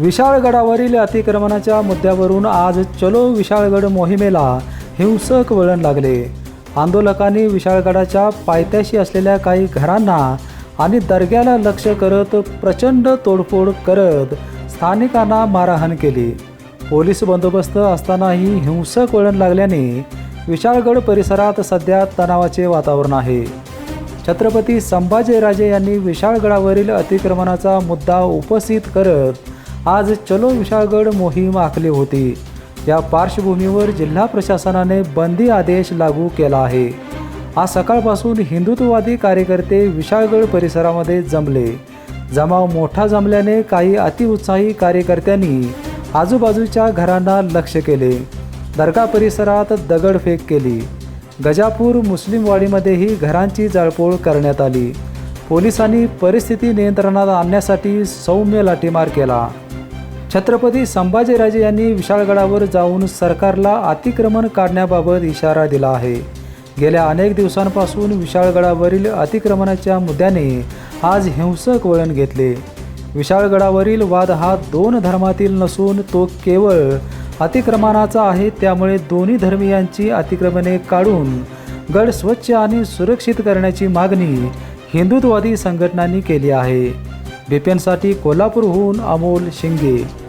विशाळगडावरील अतिक्रमणाच्या मुद्द्यावरून आज चलो विशाळगड मोहिमेला हिंसक वळण लागले. आंदोलकांनी विशाळगडाच्या पायथ्याशी असलेल्या काही घरांना आणि दर्ग्याला लक्ष करत प्रचंड तोडफोड करत स्थानिकांना मारहाण केली. पोलीस बंदोबस्त असतानाही हिंसक वळण लागल्याने विशाळगड परिसरात सध्या तणावाचे वातावरण आहे. छत्रपती संभाजीराजे यांनी विशाळगडावरील अतिक्रमणाचा मुद्दा उपस्थित करत आज चलो विशाळगड मोहीम आखली होती. या पार्श्वभूमीवर जिल्हा प्रशासनाने बंदी आदेश लागू केला आहे. आज सकाळपासून हिंदुत्ववादी कार्यकर्ते विशाळगड परिसरामध्ये जमले. जमाव मोठा जमल्याने काही अतिउत्साही कार्यकर्त्यांनी आजूबाजूच्या घरांना लक्ष केले. दर्गा परिसरात दगडफेक केली. गजापूर मुस्लिमवाडीमध्येही घरांची जाळपोळ करण्यात आली. पोलिसांनी परिस्थिती नियंत्रणात आणण्यासाठी सौम्य लाठीमार केला. छत्रपती संभाजीराजे यांनी विशाळगडावर जाऊन सरकारला अतिक्रमण काढण्याबाबत इशारा दिला आहे. गेल्या अनेक दिवसांपासून विशाळगडावरील अतिक्रमणाच्या मुद्द्याने आज हिंसक वळण घेतले. विशाळगडावरील वाद हा दोन धर्मातील नसून तो केवळ अतिक्रमणाचा आहे त्यामुळे दोन्ही धर्मियांची अतिक्रमणे काढून गड स्वच्छ आणि सुरक्षित करण्याची मागणी हिंदुत्ववादी संघटनांनी केली आहे. बिपेनसाठी कोल्हापूरहून अमोल शिंगे